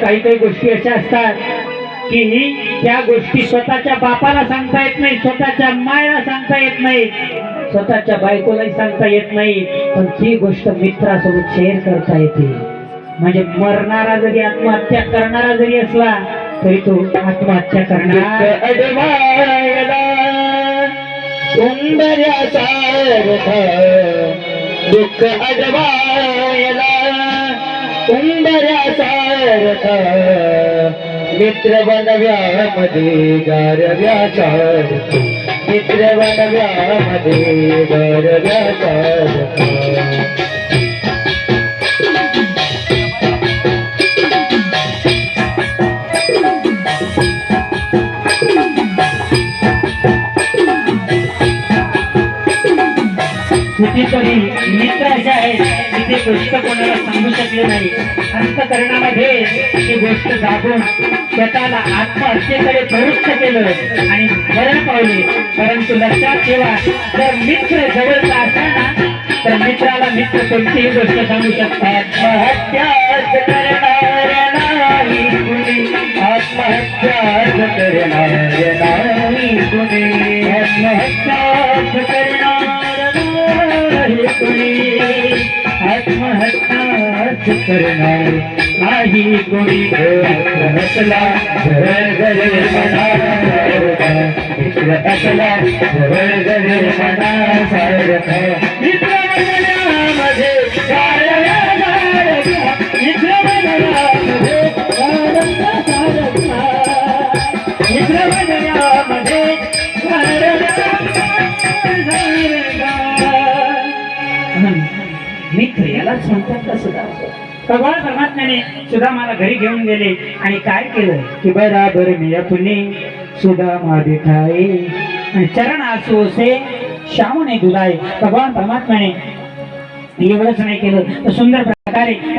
काही काही गोष्टी अशा असतात की त्या गोष्टी स्वतःच्या बापाला सांगता येत नाही स्वतःच्या मायला सांगता येत नाही स्वतःच्या बायकोलाही सांगता येत नाही पण ती गोष्ट मित्रासोबत शेअर करता येते. म्हणजे मरणारा जरी आत्महत्या करणारा जरी असला तरी तो आत्महत्या करणार. दुःख सुंदर्या सारखा मित्र बनव्यामध्ये गारव्या सारखा मित्र बनव्यामध्ये गारव्या सारखा कितीतरी मित्र असे आहेत की ते गोष्ट कोणाला सांगू शकले नाही. अंतकरणामध्ये ती गोष्ट दाबून स्वतःला आत्महत्येकडे प्रवृत्त केलं आणि मरण पावले. परंतु लक्षात ठेवा जर मित्र जवळचा असताना तर मित्राला मित्र कोणतीही गोष्ट सांगू शकतात. आत्महत्याच करणाऱ्या नाही कुणी. आत्महत्याच करणाऱ्या नाही कुणी. कुणी आत्महत्याच करणार नाही कुणी हसला घर घर मना असला घर घर मित्रमध्ये मित्र सांगतात म्हणतात का सुद्धा भगवान परमात्म्याने सुद्धा मला घरी घेऊन गेले. आणि काय केलं? की बराबर मी अपने पुणे सुदामा ठाई आणि चरण आसू असे श्यामने दुलाय. भगवान परमात्म्याने एवढंच नाही केलं. तर सुंदर प्रकारे